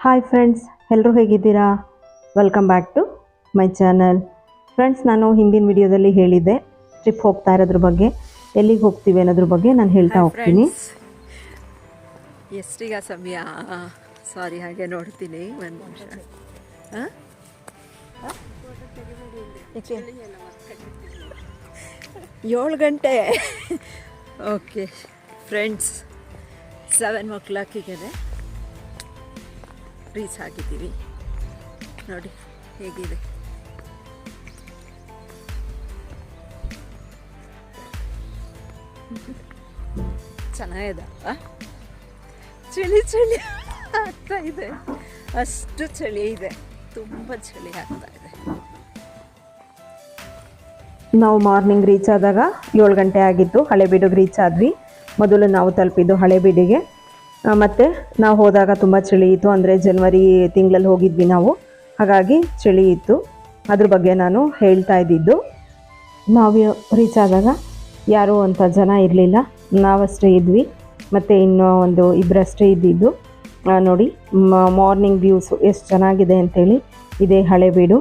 Hi friends ಎಲ್ಲರೂ ಹೇಗಿದ್ದೀರಾ? Welcome back to my channel friends ನಾನು ಹಿಂದಿನ ವಿಡಿಯೋದಲ್ಲಿ ಹೇಳಿದ್ದೆ ಟ್ರಿಪ್ ಹೋಗ್ತಾ ಇರೋದ್ರ ಬಗ್ಗೆ ಎಲ್ಲಿಗೆ ಹೋಗ್ತೀವಿ ಅನ್ನೋದ್ರ ಬಗ್ಗೆ ನಾನು ಹೇಳ್ತಾ ಹೋಗ್ತೀನಿ. ಎಷ್ಟೀಗ ಸಮಯ? ಸಾರಿ ಹಾಗೆ ನೋಡ್ತೀನಿ ಒಂದು ನಿಮಿಷ? ಏಳು ಗಂಟೆ. ಓಕೆ ಫ್ರೆಂಡ್ಸ್ ಸೆವೆನ್ ಓ ಕ್ಲಾಕಿಗೆ ರೀಚ್ ಆಗಿದ್ದೀವಿ ನೋಡಿ, ಹೇಗಿದೆ? ಚೆನ್ನಾಗಿದೆ ಆ? ಚಳಿ ಚಳಿ ಆಗ್ತಾ ಇದೆ. ಅಷ್ಟು ಚಳಿ ಇದೆ. ತುಂಬ ಚಳಿ ಆಗ್ತಾ ಇದೆ. ನಾವು ಮಾರ್ನಿಂಗ್ ರೀಚ್ ಆದಾಗ ಏಳು ಗಂಟೆ ಆಗಿತ್ತು. ಹಳೆಬೀಡಿಗೆ ರೀಚ್ ಆದ್ವಿ. ಮೊದಲು ನಾವು ತಲುಪಿದ್ದು ಹಳೆಬೀಡಿಗೆ. ಮತ್ತೆ ನಾವು ಹೋದಾಗ ತುಂಬ ಚಳಿ ಇತ್ತು. ಅಂದರೆ ಜನ್ವರಿ ತಿಂಗಳಲ್ಲಿ ಹೋಗಿದ್ವಿ ನಾವು. ಹಾಗಾಗಿ ಚಳಿ ಇತ್ತು. ಅದ್ರ ಬಗ್ಗೆ ನಾನು ಹೇಳ್ತಾ ಇದ್ದಿದ್ದು. ನಾವು ರೀಚ್ ಆದಾಗ ಯಾರೂ ಅಂತ ಜನ ಇರಲಿಲ್ಲ. ನಾವಷ್ಟೇ ಇದ್ವಿ. ಮತ್ತು ಇನ್ನೂ ಒಂದು ಇಬ್ಬರಷ್ಟೇ ಇದ್ದಿದ್ದು. ನೋಡಿ ಮಾರ್ನಿಂಗ್ ವ್ಯೂಸು ಎಷ್ಟು ಚೆನ್ನಾಗಿದೆ ಅಂಥೇಳಿ ಇದೇ ಹಳೆಬೀಡು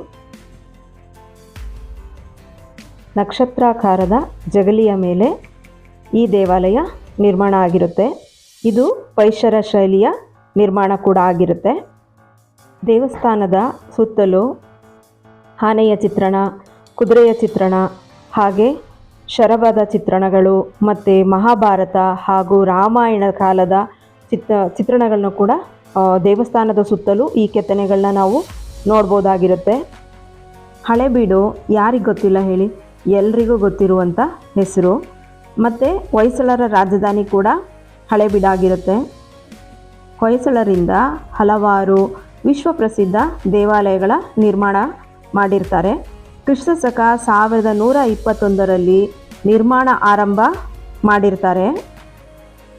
ನಕ್ಷತ್ರಾಕಾರದ ಜಗಲಿಯ ಮೇಲೆ ಈ ದೇವಾಲಯ ನಿರ್ಮಾಣ ಆಗಿರುತ್ತೆ. ಇದು ಪೈಶರ ಶೈಲಿಯ ನಿರ್ಮಾಣ ಕೂಡ ಆಗಿರುತ್ತೆ. ದೇವಸ್ಥಾನದ ಸುತ್ತಲೂ ಆನೆಯ ಚಿತ್ರಣ, ಕುದುರೆಯ ಚಿತ್ರಣ, ಹಾಗೆ ಶರಭದ ಚಿತ್ರಣಗಳು ಮತ್ತು ಮಹಾಭಾರತ ಹಾಗೂ ರಾಮಾಯಣ ಕಾಲದ ಚಿತ್ರ, ಚಿತ್ರಣಗಳನ್ನು ಕೂಡ ದೇವಸ್ಥಾನದ ಸುತ್ತಲೂ ಈ ಕೆತ್ತನೆಗಳನ್ನ ನಾವು ನೋಡ್ಬೋದಾಗಿರುತ್ತೆ. ಹಳೆಬೀಡು ಯಾರಿಗೆ ಗೊತ್ತಿಲ್ಲ ಹೇಳಿ, ಎಲ್ರಿಗೂ ಗೊತ್ತಿರುವಂಥ ಹೆಸರು. ಮತ್ತು ಹೊಯ್ಸಳರ ರಾಜಧಾನಿ ಕೂಡ ಹಳೆಬೀಡಾಗಿರುತ್ತೆ ಹೊಯ್ಸಳರಿಂದ ಹಲವಾರು ವಿಶ್ವಪ್ರಸಿದ್ಧ ದೇವಾಲಯಗಳ ನಿರ್ಮಾಣ ಮಾಡಿರ್ತಾರೆ. ಕ್ರಿಸ್ತ ಶಕ ಸಾವಿರದ ನೂರ ಇಪ್ಪತ್ತೊಂದರಲ್ಲಿ ನಿರ್ಮಾಣ ಆರಂಭ ಮಾಡಿರ್ತಾರೆ.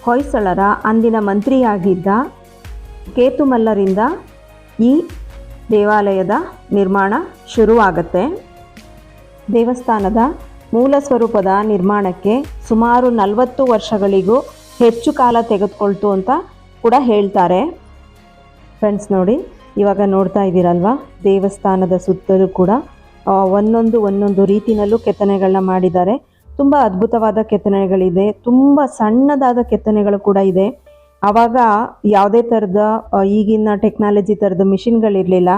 ಹೊಯ್ಸಳರ ಅಂದಿನ ಮಂತ್ರಿಯಾಗಿದ್ದ ಕೇತುಮಲ್ಲರಿಂದ ಈ ದೇವಾಲಯದ ನಿರ್ಮಾಣ ಶುರುವಾಗತ್ತೆ. ದೇವಸ್ಥಾನದ ಮೂಲ ಸ್ವರೂಪದ ನಿರ್ಮಾಣಕ್ಕೆ ಸುಮಾರು ನಲವತ್ತು ವರ್ಷಗಳಿಗೂ ಹೆಚ್ಚು ಕಾಲ ತೆಗೆದುಕೊಳ್ತು ಅಂತ ಕೂಡ ಹೇಳ್ತಾರೆ. ಫ್ರೆಂಡ್ಸ್ ನೋಡಿ, ಇವಾಗ ನೋಡ್ತಾ ಇದ್ದೀರಲ್ವ? ದೇವಸ್ಥಾನದ ಸುತ್ತಲೂ ಕೂಡ ಒಂದೊಂದು ಒಂದೊಂದು ರೀತಿನಲ್ಲೂ ಕೆತ್ತನೆಗಳನ್ನ ಮಾಡಿದ್ದಾರೆ. ತುಂಬ ಅದ್ಭುತವಾದ ಕೆತ್ತನೆಗಳಿದೆ. ತುಂಬ ಸಣ್ಣದಾದ ಕೆತ್ತನೆಗಳು ಕೂಡ ಇದೆ. ಆವಾಗ ಯಾವುದೇ ಥರದ ಈಗಿನ ಟೆಕ್ನಾಲಜಿ ಥರದ ಮಿಷಿನ್ಗಳಿರಲಿಲ್ಲ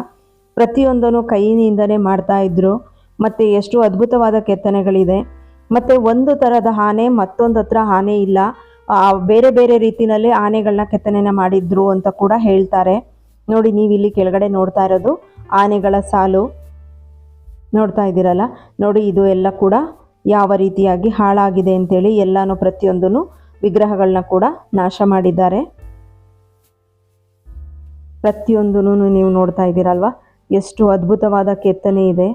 ಪ್ರತಿಯೊಂದನ್ನು ಕೈಯಿಂದನೇ ಮಾಡ್ತಾ ಇದ್ರು. ಮತ್ತು ಎಷ್ಟು ಅದ್ಭುತವಾದ ಕೆತ್ತನೆಗಳಿದೆ. ಮತ್ತು ಒಂದು ಥರದ ಆನೆ, ಮತ್ತೊಂದು ಹತ್ರ ಆನೆ ಇಲ್ಲ. ಬೇರೆ ಬೇರೆ ರೀತಿಯಲ್ಲಿ ಆನೆಗಳನ್ನ ಕೆತ್ತನೆನ ಮಾಡಿದ್ರು ಅಂತ ಕೂಡ ಹೇಳ್ತಾರೆ. ನೋಡಿ ನೀವು ಇಲ್ಲಿ ಕೆಳಗಡೆ ನೋಡ್ತಾ ಇರೋದು ಆನೆಗಳ ಸಾಲು. ನೋಡ್ತಾ ಇದ್ದೀರಲ್ಲ? ನೋಡಿ, ಇದು ಎಲ್ಲ ಕೂಡ ಯಾವ ರೀತಿಯಾಗಿ ಹಾಳಾಗಿದೆ ಅಂತೇಳಿ ಎಲ್ಲಾನು ಪ್ರತಿಯೊಂದೂ ವಿಗ್ರಹಗಳನ್ನ ಕೂಡ ನಾಶ ಮಾಡಿದ್ದಾರೆ. ಪ್ರತಿಯೊಂದೂ ನೀವು ನೋಡ್ತಾ ಇದ್ದೀರಲ್ವ? ಎಷ್ಟು ಅದ್ಭುತವಾದ ಕೆತ್ತನೆ ಇದೆ.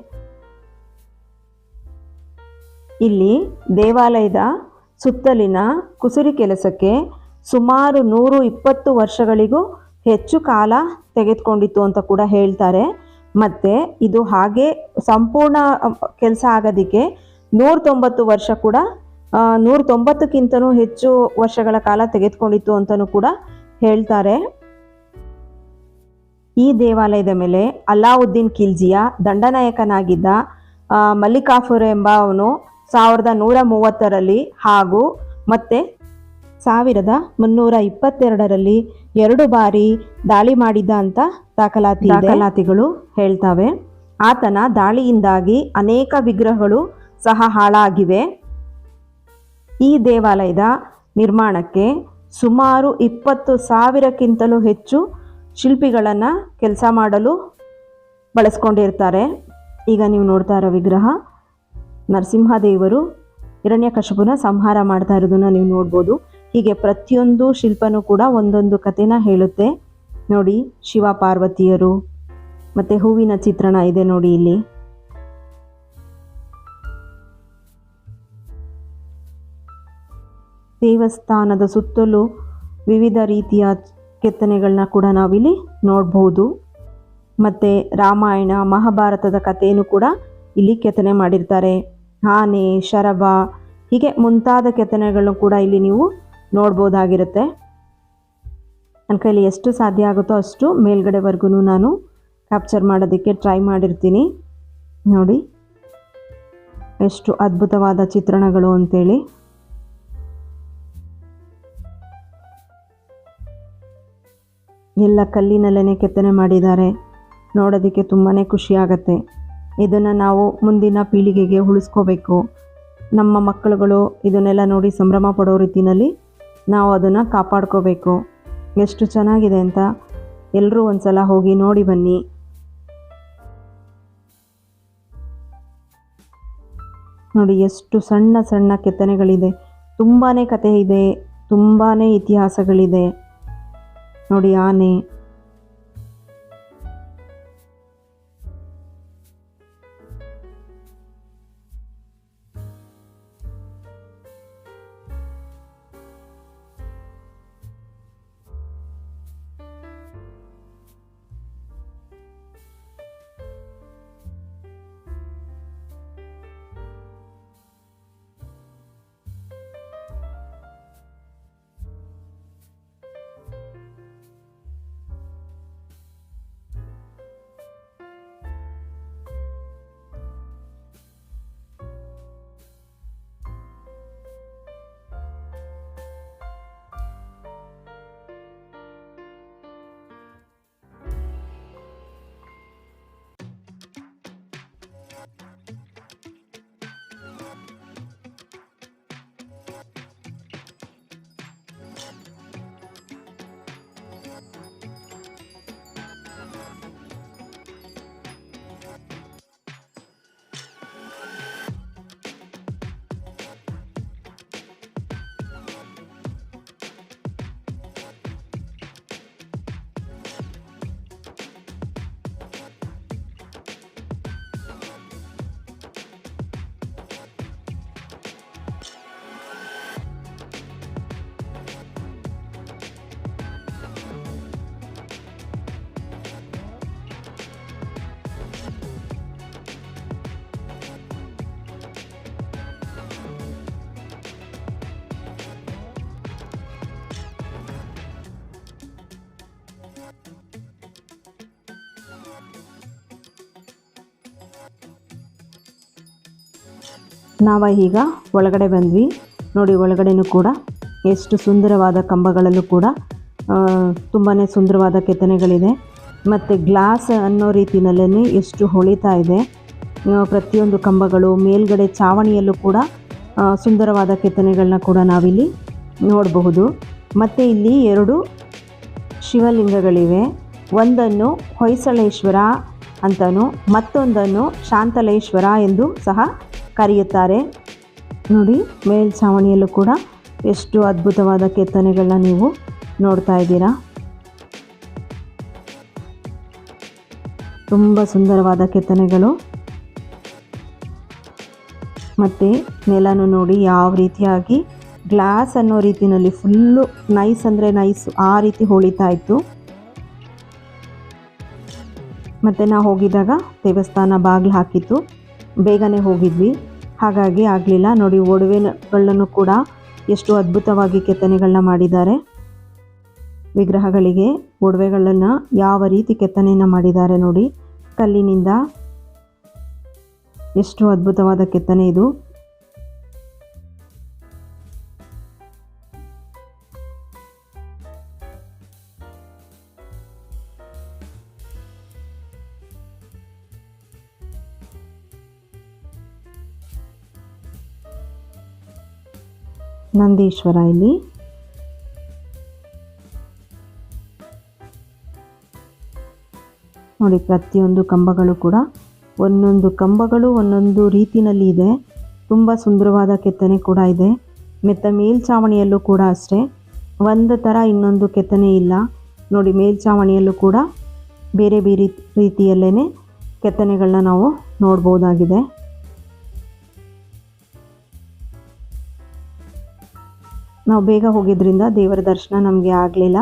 ಇಲ್ಲಿ ದೇವಾಲಯದ ಸುತ್ತಲಿನ ಕುಸುರಿ ಕೆಲಸಕ್ಕೆ ಸುಮಾರು ನೂರು ಇಪ್ಪತ್ತು ವರ್ಷಗಳಿಗೂ ಹೆಚ್ಚು ಕಾಲ ತೆಗೆದುಕೊಂಡಿತ್ತು ಅಂತ ಕೂಡ ಹೇಳ್ತಾರೆ. ಮತ್ತು ಇದು ಹಾಗೆ ಸಂಪೂರ್ಣ ಕೆಲಸ ಆಗೋದಕ್ಕೆ ನೂರ ತೊಂಬತ್ತು ವರ್ಷ ಕೂಡ ನೂರ ತೊಂಬತ್ತಕ್ಕಿಂತನೂ ಹೆಚ್ಚು ವರ್ಷಗಳ ಕಾಲ ತೆಗೆದುಕೊಂಡಿತ್ತು ಅಂತಲೂ ಕೂಡ ಹೇಳ್ತಾರೆ. ಈ ದೇವಾಲಯದ ಮೇಲೆ ಅಲಾವುದ್ದೀನ್ ಖಿಲ್ಜಿಯ ದಂಡನಾಯಕನಾಗಿದ್ದ ಮಲ್ಲಿಕಾಫುರ್ ಎಂಬ ಅವನು ಸಾವಿರದ ನೂರ ಮೂವತ್ತರಲ್ಲಿ ಹಾಗೂ ಮತ್ತೆ ಸಾವಿರದ ಮುನ್ನೂರ ಇಪ್ಪತ್ತೆರಡರಲ್ಲಿ ಎರಡು ಬಾರಿ ದಾಳಿ ಮಾಡಿದ್ದ ಅಂತ ದಾಖಲಾತಿ ದಾಖಲಾತಿಗಳು ಹೇಳ್ತವೆ. ಆತನ ದಾಳಿಯಿಂದಾಗಿ ಅನೇಕ ವಿಗ್ರಹಗಳು ಸಹ ಹಾಳಾಗಿವೆ. ಈ ದೇವಾಲಯದ ನಿರ್ಮಾಣಕ್ಕೆ ಸುಮಾರು ಇಪ್ಪತ್ತು ಸಾವಿರಕ್ಕಿಂತಲೂ ಹೆಚ್ಚು ಶಿಲ್ಪಿಗಳನ್ನು ಕೆಲಸ ಮಾಡಲು ಬಳಸ್ಕೊಂಡಿರ್ತಾರೆ. ಈಗ ನೀವು ನೋಡ್ತಾ ಇರೋ ವಿಗ್ರಹ ನರಸಿಂಹದೇವರು ಹಿರಣ್ಯಕಶಪುನ ಸಂಹಾರ ಮಾಡ್ತಾ ಇರೋದನ್ನ ನೀವು ನೋಡ್ಬೋದು. ಹೀಗೆ ಪ್ರತಿಯೊಂದು ಶಿಲ್ಪನೂ ಕೂಡ ಒಂದೊಂದು ಕಥೆನ ಹೇಳುತ್ತೆ. ನೋಡಿ ಶಿವ ಪಾರ್ವತಿಯರು ಮತ್ತು ಹೂವಿನ ಚಿತ್ರಣ ಇದೆ ನೋಡಿ ಇಲ್ಲಿ. ದೇವಸ್ಥಾನದ ಸುತ್ತಲೂ ವಿವಿಧ ರೀತಿಯ ಕೆತ್ತನೆಗಳನ್ನ ಕೂಡ ನಾವಿಲ್ಲಿ ನೋಡ್ಬೋದು. ಮತ್ತು ರಾಮಾಯಣ, ಮಹಾಭಾರತದ ಕಥೆಯನ್ನು ಕೂಡ ಇಲ್ಲಿ ಕೆತ್ತನೆ ಮಾಡಿರ್ತಾರೆ. ಆನೆ ಶರಭ, ಹೀಗೆ ಮುಂತಾದ ಕೆತ್ತನೆಗಳನ್ನು ಕೂಡ ಇಲ್ಲಿ ನೀವು ನೋಡ್ಬೋದಾಗಿರುತ್ತೆ. ನನ್ನ ಕೈಲಿ ಎಷ್ಟು ಸಾಧ್ಯ ಆಗುತ್ತೋ ಅಷ್ಟು ಮೇಲ್ಗಡೆವರೆಗೂ ನಾನು ಕ್ಯಾಪ್ಚರ್ ಮಾಡೋದಕ್ಕೆ ಟ್ರೈ ಮಾಡಿರ್ತೀನಿ. ನೋಡಿ, ಎಷ್ಟು ಅದ್ಭುತವಾದ ಚಿತ್ರಣಗಳು ಅಂತೇಳಿ. ಎಲ್ಲ ಕಲ್ಲಿನಲ್ಲೇ ಕೆತ್ತನೆ ಮಾಡಿದ್ದಾರೆ. ನೋಡೋದಕ್ಕೆ ತುಂಬಾ ಖುಷಿ ಆಗುತ್ತೆ. ಇದನ್ನು ನಾವು ಮುಂದಿನ ಪೀಳಿಗೆಗೆ ಉಳಿಸ್ಕೋಬೇಕು. ನಮ್ಮ ಮಕ್ಕಳುಗಳು ಇದನ್ನೆಲ್ಲ ನೋಡಿ ಸಂಭ್ರಮ ಪಡೋ ರೀತಿಯಲ್ಲಿ ನಾವು ಅದನ್ನು ಕಾಪಾಡ್ಕೋಬೇಕು. ಎಷ್ಟು ಚೆನ್ನಾಗಿದೆ ಅಂತ ಎಲ್ಲರೂ ಒಂದ್ಸಲ ಹೋಗಿ ನೋಡಿ ಬನ್ನಿ. ನೋಡಿ ಎಷ್ಟು ಸಣ್ಣ ಸಣ್ಣ ಕೆತ್ತನೆಗಳಿದೆ. ತುಂಬಾ ಕತೆ ಇದೆ ತುಂಬಾ ಇತಿಹಾಸಗಳಿದೆ. ನೋಡಿ ಆನೆ. ನಾವು ಈಗ ಒಳಗಡೆ ಬಂದ್ವಿ. ನೋಡಿ ಒಳಗಡೆನೂ ಕೂಡ ಎಷ್ಟು ಸುಂದರವಾದ ಕಂಬಗಳಲ್ಲೂ ಕೂಡ ತುಂಬಾ ಸುಂದರವಾದ ಕೆತ್ತನೆಗಳಿದೆ. ಮತ್ತು ಗ್ಲಾಸ್ ಅನ್ನೋ ರೀತಿಯಲ್ಲೇ ಎಷ್ಟು ಹೊಳಿತಾ ಇದೆ. ಪ್ರತಿಯೊಂದು ಕಂಬಗಳು, ಮೇಲ್ಗಡೆ ಚಾವಣಿಯಲ್ಲೂ ಕೂಡ ಸುಂದರವಾದ ಕೆತ್ತನೆಗಳನ್ನ ಕೂಡ ನಾವಿಲ್ಲಿ ನೋಡಬಹುದು. ಮತ್ತು ಇಲ್ಲಿ ಎರಡು ಶಿವಲಿಂಗಗಳಿವೆ. ಒಂದನ್ನು ಹೊಯ್ಸಳೇಶ್ವರ ಅಂತಲೂ ಮತ್ತೊಂದನ್ನು ಶಾಂತಲೇಶ್ವರ ಎಂದು ಸಹ ಕರೆಯುತ್ತಾರೆ. ನೋಡಿ ಮೇಲ್ಛಾವಣಿಯಲ್ಲೂ ಕೂಡ ಎಷ್ಟು ಅದ್ಭುತವಾದ ಕೆತ್ತನೆಗಳನ್ನ ನೀವು ನೋಡ್ತಾ ಇದ್ದೀರಾ. ತುಂಬ ಸುಂದರವಾದ ಕೆತ್ತನೆಗಳು. ಮತ್ತು ನೆಲನು ನೋಡಿ ಯಾವ ರೀತಿಯಾಗಿ ಗ್ಲಾಸ್ ಅನ್ನೋ ರೀತಿಯಲ್ಲಿ ಫುಲ್ಲು ನೈಸ್ ಅಂದರೆ ನೈಸ್ ಆ ರೀತಿ ಹೊಳಿತಾ ಇತ್ತು. ಮತ್ತು ನಾವು ಹೋಗಿದ್ದಾಗ ದೇವಸ್ಥಾನ ಬಾಗಿಲು ಹಾಕಿತ್ತು. ಬೇಗನೆ ಹೋಗಿದ್ವಿ. ಹಾಗಾಗಿ ಆಗಲಿಲ್ಲ. ನೋಡಿ, ಒಡವೆಗಳನ್ನು ಕೂಡ ಎಷ್ಟು ಅದ್ಭುತವಾಗಿ ಕೆತ್ತನೆಗಳನ್ನ ಮಾಡಿದ್ದಾರೆ. ವಿಗ್ರಹಗಳಿಗೆ ಒಡವೆಗಳನ್ನು ಯಾವ ರೀತಿ ಕೆತ್ತನೆಯನ್ನು ಮಾಡಿದ್ದಾರೆ ನೋಡಿ. ಕಲ್ಲಿನಿಂದ ಎಷ್ಟು ಅದ್ಭುತವಾದ ಕೆತ್ತನೆ ಇದು. ನಂದೀಶ್ವರ ಇಲ್ಲಿ. ನೋಡಿ, ಪ್ರತಿಯೊಂದು ಕಂಬಗಳು ಕೂಡ ಒಂದೊಂದು ಕಂಬಗಳು ಒಂದೊಂದು ರೀತಿನಲ್ಲಿ ಇದೆ. ತುಂಬ ಸುಂದರವಾದ ಕೆತ್ತನೆ ಕೂಡ ಇದೆ. ಮೆತ್ತ ಮೇಲ್ಛಾವಣಿಯಲ್ಲೂ ಕೂಡ ಅಷ್ಟೇ. ಒಂದು ಥರ ಇನ್ನೊಂದು ಕೆತ್ತನೆ ಇಲ್ಲ. ನೋಡಿ ಮೇಲ್ಛಾವಣಿಯಲ್ಲೂ ಕೂಡ ಬೇರೆ ಬೇರೆ ರೀತಿಯಲ್ಲೇ ಕೆತ್ತನೆಗಳನ್ನ ನಾವು ನೋಡ್ಬೋದಾಗಿದೆ. ನಾವು ಬೇಗ ಹೋಗಿದ್ದರಿಂದ ದೇವರ ದರ್ಶನ ನಮಗೆ ಆಗಲಿಲ್ಲ.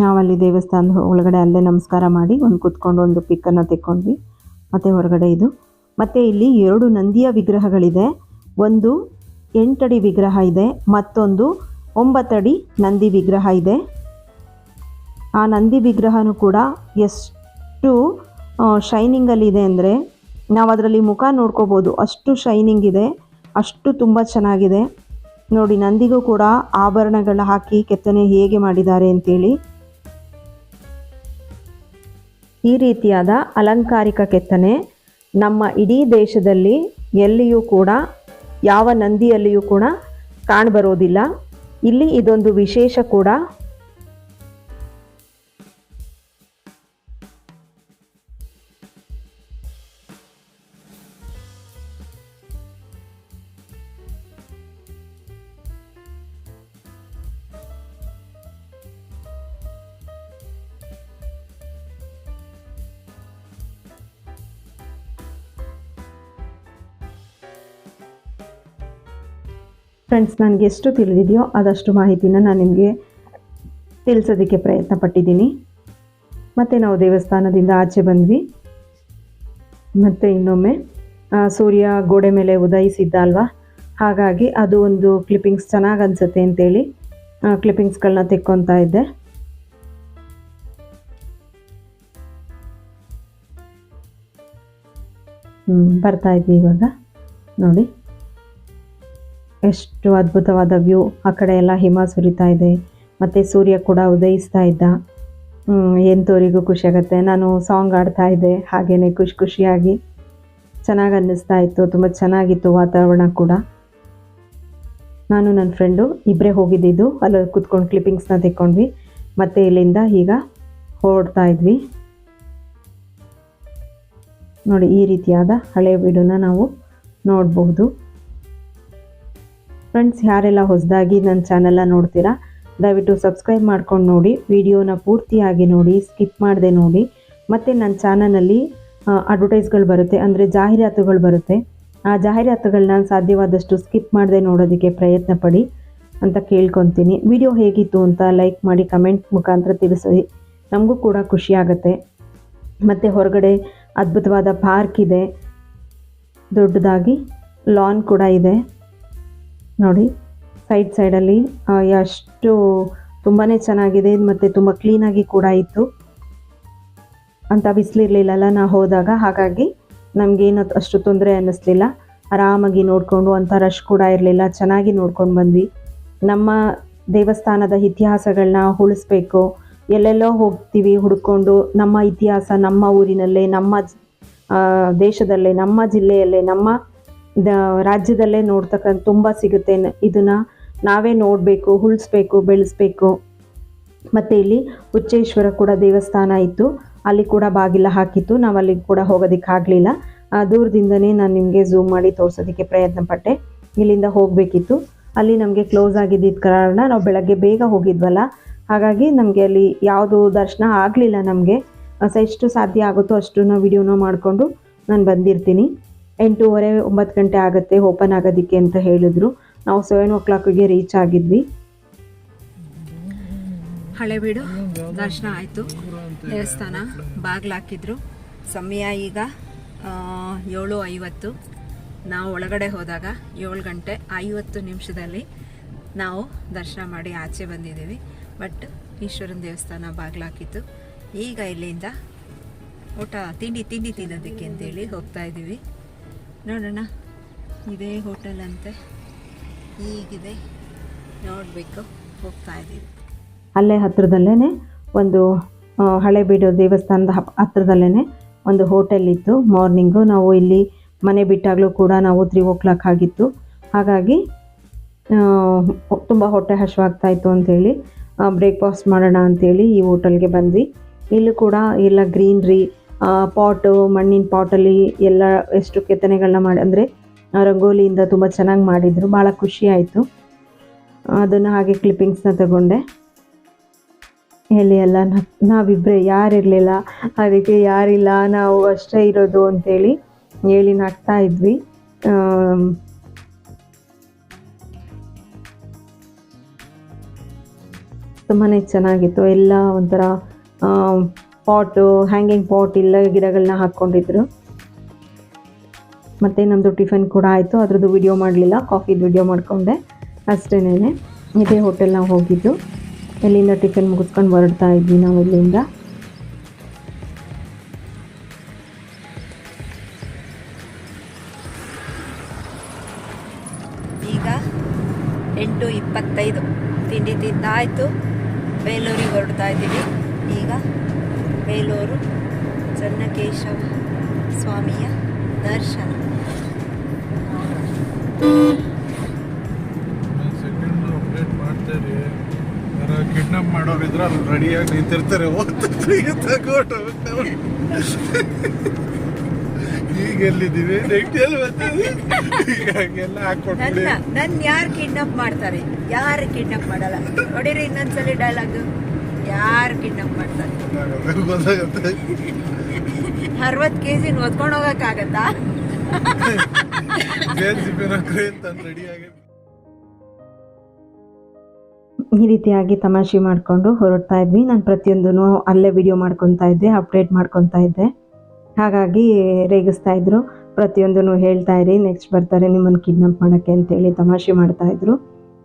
ನಾವಲ್ಲಿ ದೇವಸ್ಥಾನದ ಒಳಗಡೆ ಅಲ್ಲೇ ನಮಸ್ಕಾರ ಮಾಡಿ ಒಂದು ಕುತ್ಕೊಂಡು ಒಂದು ಪಿಕ್ಕನ್ನು ತೆಕ್ಕೊಂಡ್ವಿ. ಮತ್ತು ಹೊರಗಡೆ ಇದು. ಮತ್ತು ಇಲ್ಲಿ ಎರಡು ನಂದಿಯ ವಿಗ್ರಹಗಳಿದೆ. ಒಂದು ಎಂಟಡಿ ವಿಗ್ರಹ ಇದೆ. ಮತ್ತೊಂದು ಒಂಬತ್ತಡಿ ನಂದಿ ವಿಗ್ರಹ ಇದೆ. ಆ ನಂದಿ ವಿಗ್ರಹನೂ ಕೂಡ ಎಷ್ಟು ಶೈನಿಂಗಲ್ಲಿದೆ ಅಂದರೆ ನಾವು ಅದರಲ್ಲಿ ಮುಖ ನೋಡ್ಕೋಬೋದು. ಅಷ್ಟು ಶೈನಿಂಗ್ ಇದೆ. ಅಷ್ಟು ತುಂಬ ಚೆನ್ನಾಗಿದೆ. ನೋಡಿ, ನಂದಿಗೂ ಕೂಡ ಆಭರಣಗಳ ಹಾಕಿ ಕೆತ್ತನೆ ಹೇಗೆ ಮಾಡಿದ್ದಾರೆ ಅಂತೇಳಿ. ಈ ರೀತಿಯಾದ ಅಲಂಕಾರಿಕ ಕೆತ್ತನೆ ನಮ್ಮ ಇಡೀ ದೇಶದಲ್ಲಿ ಎಲ್ಲಿಯೂ ಕೂಡ, ಯಾವ ನಂದಿಯಲ್ಲಿಯೂ ಕೂಡ ಕಾಣಬರೋದಿಲ್ಲ ಇಲ್ಲಿ ಇದೊಂದು ವಿಶೇಷ ಕೂಡ. ಫ್ರೆಂಡ್ಸ್ ನನಗೆ ಎಷ್ಟು ತಿಳಿದಿದೆಯೋ ಅದಷ್ಟು ಮಾಹಿತಿನ ನಾನು ನಿಮಗೆ ತಿಳಿಸೋದಕ್ಕೆ ಪ್ರಯತ್ನ ಪಟ್ಟಿದ್ದೀನಿ ಮತ್ತು ನಾವು ದೇವಸ್ಥಾನದಿಂದ ಆಚೆ ಬಂದ್ವಿ. ಮತ್ತು ಇನ್ನೊಮ್ಮೆ ಸೂರ್ಯ ಗೋಡೆ ಮೇಲೆ ಉದಯಿಸಿದ್ದ ಅಲ್ವಾ ಹಾಗಾಗಿ ಅದು ಒಂದು ಕ್ಲಿಪ್ಪಿಂಗ್ಸ್ ಚೆನ್ನಾಗಿ ಅನಿಸುತ್ತೆ ಅಂತೇಳಿ ಕ್ಲಿಪ್ಪಿಂಗ್ಸ್ಗಳನ್ನ ತೆಕ್ಕೊತಾ ಇದ್ದೆ. ಬರ್ತಾ ಇದ್ವಿ ಇವಾಗ. ನೋಡಿ. ಎಷ್ಟು ಅದ್ಭುತವಾದ ವ್ಯೂ. ಆ ಕಡೆ ಎಲ್ಲ ಹಿಮ ಸುರಿತಾ ಇದೆ. ಮತ್ತು ಸೂರ್ಯ ಕೂಡ ಉದಯಿಸ್ತಾ ಇದ್ದ. ಎಂಥವರಿಗೂ ಖುಷಿಯಾಗತ್ತೆ ನಾನು ಸಾಂಗ್ ಆಡ್ತಾ ಇದ್ದೆ. ಹಾಗೆಯೇ ಖುಷಿ ಖುಷಿಯಾಗಿ. ಚೆನ್ನಾಗಿ ಅನ್ನಿಸ್ತಾ ಇತ್ತು. ತುಂಬ ಚೆನ್ನಾಗಿತ್ತು ವಾತಾವರಣ ಕೂಡ. ನಾನು ನನ್ನ ಫ್ರೆಂಡು ಇಬ್ಬರೇ ಹೋಗಿದ್ದಿದ್ದು. ಅಲ್ಲಿ ಕುತ್ಕೊಂಡು ಕ್ಲಿಪ್ಪಿಂಗ್ಸ್ನ ತೆಕ್ಕೊಂಡ್ವಿ. ಮತ್ತು ಇಲ್ಲಿಂದ ಈಗ ಹೊರಡ್ತಾ ಇದ್ವಿ. ನೋಡಿ, ಈ ರೀತಿಯಾದ ಹಳೆ ವೀಡಿಯೋನ ನಾವು ನೋಡಬಹುದು ಫ್ರೆಂಡ್ಸ್, ಯಾರೆಲ್ಲ ಹೊಸದಾಗಿ ನನ್ನ ಚಾನೆಲ್ನ ನೋಡ್ತೀರಾ, ದಯವಿಟ್ಟು ಸಬ್ಸ್ಕ್ರೈಬ್ ಮಾಡ್ಕೊಂಡು ನೋಡಿ, ವಿಡಿಯೋನ ಪೂರ್ತಿಯಾಗಿ ನೋಡಿ, ಸ್ಕಿಪ್ ಮಾಡದೆ ನೋಡಿ. ಮತ್ತು ನನ್ನ ಚಾನಲಲ್ಲಿ ಅಡ್ವರ್ಟೈಸ್ಗಳು ಬರುತ್ತೆ, ಅಂದರೆ ಜಾಹೀರಾತುಗಳು ಬರುತ್ತೆ. ಆ ಜಾಹೀರಾತುಗಳನ್ನ ಸಾಧ್ಯವಾದಷ್ಟು ಸ್ಕಿಪ್ ಮಾಡದೆ ನೋಡೋದಕ್ಕೆ ಪ್ರಯತ್ನ ಪಡಿ ಅಂತ ಕೇಳ್ಕೊತೀನಿ. ವಿಡಿಯೋ ಹೇಗಿತ್ತು ಅಂತ ಲೈಕ್ ಮಾಡಿ, ಕಮೆಂಟ್ ಮುಖಾಂತರ ತಿಳಿಸಿ. ನಮಗೂ ಕೂಡ ಖುಷಿಯಾಗತ್ತೆ ಮತ್ತು ಹೊರಗಡೆ ಅದ್ಭುತವಾದ ಪಾರ್ಕ್ ಇದೆ. ದೊಡ್ಡದಾಗಿ ಲಾನ್ ಕೂಡ ಇದೆ. ನೋಡಿ ಸೈಡ್ ಸೈಡಲ್ಲಿ ಎಷ್ಟು ತುಂಬಾ ಚೆನ್ನಾಗಿದೆ, ಮತ್ತು ತುಂಬ ಕ್ಲೀನಾಗಿ ಕೂಡ ಇತ್ತು. ಅಂತ ಬಿಸಿಲಿರಲಿಲ್ಲಲ್ಲ ನಾ ಹೋದಾಗ, ಹಾಗಾಗಿ ನಮಗೇನು ಅಷ್ಟು ತೊಂದರೆ ಅನ್ನಿಸ್ಲಿಲ್ಲ. ಆರಾಮಾಗಿ ನೋಡಿಕೊಂಡು ಅಂಥ ರಶ್ ಕೂಡ ಇರಲಿಲ್ಲ, ಚೆನ್ನಾಗಿ ನೋಡ್ಕೊಂಡು ಬಂದ್ವಿ. ನಮ್ಮ ದೇವಸ್ಥಾನದ ಇತಿಹಾಸಗಳನ್ನ ಉಳಿಸ್ಬೇಕು. ಎಲ್ಲೆಲ್ಲೋ ಹೋಗ್ತೀವಿ, ಹುಡ್ಕೊಂಡು, ನಮ್ಮ ಇತಿಹಾಸ ನಮ್ಮ ಊರಿನಲ್ಲೇ, ನಮ್ಮ ದೇಶದಲ್ಲೇ, ನಮ್ಮ ಜಿಲ್ಲೆಯಲ್ಲೇ, ನಮ್ಮ ದ ರಾಜ್ಯದಲ್ಲೇ ನೋಡ್ತಕ್ಕಂಥ ತುಂಬ ಸಿಗುತ್ತೆ. ಇದನ್ನು ನಾವೇ ನೋಡಬೇಕು, ಉಳಿಸ್ಬೇಕು, ಬೆಳೆಸ್ಬೇಕು. ಮತ್ತು ಇಲ್ಲಿ ಉಚ್ಚೇಶ್ವರ ಕೂಡ ದೇವಸ್ಥಾನ ಇತ್ತು. ಅಲ್ಲಿ ಕೂಡ ಬಾಗಿಲ ಹಾಕಿತ್ತು. ನಾವು ಅಲ್ಲಿಗೆ ಕೂಡ ಹೋಗೋದಕ್ಕೆ ಆಗಲಿಲ್ಲ. ದೂರದಿಂದನೇ ನಾನು ನಿಮಗೆ ಝೂಮ್ ಮಾಡಿ ತೋರಿಸೋದಕ್ಕೆ ಪ್ರಯತ್ನ ಪಟ್ಟೆ. ಇಲ್ಲಿಂದ ಹೋಗಬೇಕಿತ್ತು. ಅಲ್ಲಿ ನಮಗೆ ಕ್ಲೋಸ್ ಆಗಿದ್ದಿದ್ದ ಕಾರಣ ನಾವು ಬೆಳಗ್ಗೆ ಬೇಗ ಹೋಗಿದ್ವಲ್ಲ. ಹಾಗಾಗಿ ನಮಗೆ ಅಲ್ಲಿ ಯಾವುದು ದರ್ಶನ ಆಗಲಿಲ್ಲ ನಮಗೆ. ಎಷ್ಟು ಸಾಧ್ಯ ಆಗುತ್ತೋ ಅಷ್ಟನ್ನು ವಿಡಿಯೋನ ಮಾಡಿಕೊಂಡು ನಾನು ಬಂದಿರ್ತೀನಿ. ಎಂಟೂವರೆ, ಒಂಬತ್ತು ಗಂಟೆ ಆಗುತ್ತೆ ಓಪನ್ ಆಗೋದಕ್ಕೆ ಅಂತ ಹೇಳಿದ್ರು. ನಾವು ಸೆವೆನ್ ಓ ಕ್ಲಾಕಿಗೆ ರೀಚ್ ಆಗಿದ್ವಿ. ಹಳೆಬೀಡು ದರ್ಶನ ಆಯಿತು. ದೇವಸ್ಥಾನ, ಬಾಗಿಲು ಹಾಕಿದ್ರು. ಸಮಯ ಈಗ ಏಳು ಐವತ್ತು. ನಾವು ಒಳಗಡೆ ಹೋದಾಗ ಏಳು ಗಂಟೆ ಐವತ್ತು ನಿಮಿಷದಲ್ಲಿ ನಾವು ದರ್ಶನ ಮಾಡಿ ಆಚೆ ಬಂದಿದ್ದೀವಿ. ಬಟ್ ಈಶ್ವರನ ದೇವಸ್ಥಾನ ಬಾಗಿಲಾಕಿತ್ತು ಈಗ ಇಲ್ಲಿಂದ ಊಟ, ತಿಂಡಿ ತಿಂಡಿ ತಿನ್ನೋದಕ್ಕೆ ಅಂತೇಳಿ ಹೋಗ್ತಾ ಇದ್ದೀವಿ. ನೋಡೋಣ. ಇದೇ ಹೋಟೆಲ್ ಅಂತೆ. ಹೀಗಿದೆ. ನೋಡಬೇಕು. ಹೋಗ್ತಾ ಇದ್ದೀವಿ. ಅಲ್ಲೇ ಹತ್ರದಲ್ಲೇ ಒಂದು ಹಳೆಬೀಡು ದೇವಸ್ಥಾನದ ಹತ್ರದಲ್ಲೇ ಒಂದು ಹೋಟೆಲ್ ಇತ್ತು. ಮಾರ್ನಿಂಗು ನಾವು ಇಲ್ಲಿ ಮನೆ ಬಿಟ್ಟಾಗಲೂ ಕೂಡ ನಾವು ತ್ರೀ ಓ ಕ್ಲಾಕ್ ಆಗಿತ್ತು. ಹಾಗಾಗಿ ತುಂಬ ಹೊಟ್ಟೆ ಹಸಿವಾಗ್ತಾ ಇತ್ತು ಅಂಥೇಳಿ ಬ್ರೇಕ್ಫಾಸ್ಟ್ ಮಾಡೋಣ ಅಂಥೇಳಿ ಈ ಹೋಟೆಲ್ಗೆ ಬಂದ್ವಿ. ಇಲ್ಲೂ ಕೂಡ ಎಲ್ಲ ಗ್ರೀನ್ರಿ ಪಾಟು, ಮಣ್ಣಿನ ಪಾಟಲ್ಲಿ ಎಲ್ಲ ಎಷ್ಟು ಕೆತ್ತನೆಗಳನ್ನ ಮಾಡಿ, ಅಂದರೆ ರಂಗೋಲಿಯಿಂದ ತುಂಬ ಚೆನ್ನಾಗಿ ಮಾಡಿದರು. ಭಾಳ ಖುಷಿ ಆಯಿತು. ಅದನ್ನು ಹಾಗೆ ಕ್ಲಿಪ್ಪಿಂಗ್ಸ್ನ ತಗೊಂಡೆ. ಹೇಳಿ ಎಲ್ಲ ನ- ನಾವಿಬ್ಬರೇ ಯಾರಿರಲಿಲ್ಲ, ಅದಕ್ಕೆ ಯಾರಿಲ್ಲ, ನಾವು ಅಷ್ಟೇ ಇರೋದು ಅಂತೇಳಿ ಹೇಳಿ ನಗ್ತಾ ಇದ್ವಿ. ತುಂಬಾ ಚೆನ್ನಾಗಿತ್ತು. ಎಲ್ಲ ಒಂಥರ ಪಾಟು ಹ್ಯಾಂಗಿಂಗ್ ಪಾಟ್ ಇಲ್ಲ ಗಿಡಗಳನ್ನ ಹಾಕ್ಕೊಂಡಿದ್ರು. ಮತ್ತು ನಮ್ಮದು ಟಿಫನ್ ಕೂಡ ಆಯಿತು. ಅದರದ್ದು ವಿಡಿಯೋ ಮಾಡಲಿಲ್ಲ. ಕಾಫಿದು ವಿಡಿಯೋ ಮಾಡಿಕೊಂಡೆ. ಅಷ್ಟೇನೆ ಇದೇ ಹೋಟೆಲ್ ನಾವು ಹೋಗಿದ್ದು. ಎಲ್ಲಿಂದ ಟಿಫಿನ್ ಮುಗಿಸ್ಕೊಂಡು ಹೊರಡ್ತಾ ಇದ್ವಿ ನಾವು ಇಲ್ಲಿಂದ. ಈಗ ಎಂಟು ಇಪ್ಪತ್ತೈದು. ತಿಂಡಿ ತಿಂದಾಯಿತು ಬೇಲೂರಿಗೆ ಹೊರಡ್ತಾ ಇದ್ದೀವಿ. ಈಗ ಬೇಲೂರು ಚನ್ನಕೇಶವ ಸ್ವಾಮಿಯ ದರ್ಶನ. ಕಿಡ್ನಾಪ್ ಮಾಡೋರು ಇದ್ರೆ ಅಲ್ಲಿ ರೆಡಿಯಾಗಿ ನಿಂತಿರ್ತಾರೆ. ತಗೊಂಡು ಈಗ ಎಲ್ಲಿದ್ದೀವಿ? ಹಾಕೊಟ್ಬಿಡಿ ನನ್ನ ನನ್ನ ಯಾರು ಕಿಡ್ನಾಪ್ ಮಾಡ್ತಾರೆ? ಯಾರು ಕಿಡ್ನಾಪ್ ಮಾಡಲ್ಲ? ನೋಡಿರಿ ಇನ್ನೊಂದ್ಸಲಿ ಡೈಲಾಗ್ ಯಾರು ಮಾಡ್ತಾರೆ? ಅರವತ್ತು ಕೆ ಜಿ ಒದ್ಕೊಂಡು ಹೋಗಕ್ಕಾಗತ್ತಾ? ಈ ರೀತಿಯಾಗಿ ತಮಾಷೆ ಮಾಡಿಕೊಂಡು ಹೊರಡ್ತಾ ಇದ್ವಿ. ನಾನು ಪ್ರತಿಯೊಂದೂ ಅಲ್ಲೇ ವಿಡಿಯೋ ಮಾಡ್ಕೊತಾ ಇದ್ದೆ ಅಪ್ಡೇಟ್ ಮಾಡ್ಕೊತಾ ಇದ್ದೆ. ಹಾಗಾಗಿ ರೇಗಿಸ್ತಾ ಇದ್ರು. ಪ್ರತಿಯೊಂದನ್ನು ಹೇಳ್ತಾ ಇರಿ ನೆಕ್ಸ್ಟ್ ಬರ್ತಾರೆ ನಿಮ್ಮನ್ನು ಕಿಡ್ನಾಪ್ ಮಾಡೋಕ್ಕೆ ಅಂತೇಳಿ ತಮಾಷೆ ಮಾಡ್ತಾ ಇದ್ರು.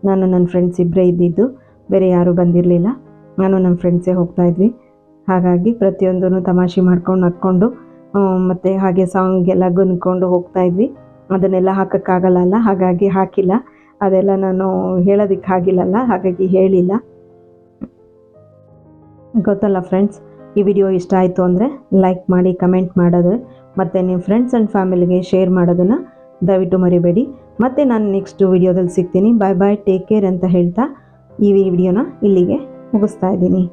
ನಾನು ನನ್ನ ಫ್ರೆಂಡ್ಸ್ ಇಬ್ಬರೇ ಇದ್ದಿದ್ದು. ಬೇರೆ ಯಾರೂ ಬಂದಿರಲಿಲ್ಲ. ನಾನು ನಮ್ಮ ಫ್ರೆಂಡ್ಸೇ ಹೋಗ್ತಾ ಇದ್ವಿ. ಹಾಗಾಗಿ ಪ್ರತಿಯೊಂದನ್ನು ತಮಾಷೆ ಮಾಡ್ಕೊಂಡು ನಕ್ಕೊಂಡು ಮತ್ತು ಹಾಗೆ ಸಾಂಗ್ ಎಲ್ಲ ಗುನ್ಕೊಂಡು ಹೋಗ್ತಾ ಇದ್ವಿ. ಅದನ್ನೆಲ್ಲ ಹಾಕೋಕ್ಕಾಗಲ್ಲ ಹಾಗಾಗಿ ಹಾಕಿಲ್ಲ. ಅದೆಲ್ಲ ನಾನು ಹೇಳೋದಕ್ಕೆ ಆಗಿಲ್ಲಲ್ಲ ಹಾಗಾಗಿ ಹೇಳಿಲ್ಲ. ಗೊತ್ತಲ್ಲ ಫ್ರೆಂಡ್ಸ್ ಈ ವಿಡಿಯೋ ಇಷ್ಟ ಆಯಿತು ಅಂದರೆ ಲೈಕ್ ಮಾಡಿ ಕಮೆಂಟ್ ಮಾಡೋದು, ಮತ್ತು ನಿಮ್ಮ ಫ್ರೆಂಡ್ಸ್ ಆ್ಯಂಡ್ ಫ್ಯಾಮಿಲಿಗೆ ಶೇರ್ ಮಾಡೋದನ್ನು ದಯವಿಟ್ಟು ಮರಿಬೇಡಿ. ಮತ್ತು ನಾನು ನೆಕ್ಸ್ಟ್ ವಿಡಿಯೋದಲ್ಲಿ ಸಿಗ್ತೀನಿ. ಬಾಯ್ ಬಾಯ್ ಟೇಕ್ ಕೇರ್ ಅಂತ ಹೇಳ್ತಾ ಈ ವಿಡಿಯೋನ ಇಲ್ಲಿಗೆ ಮುಗಿಸ್ತಾ ಇದ್ದೀನಿ.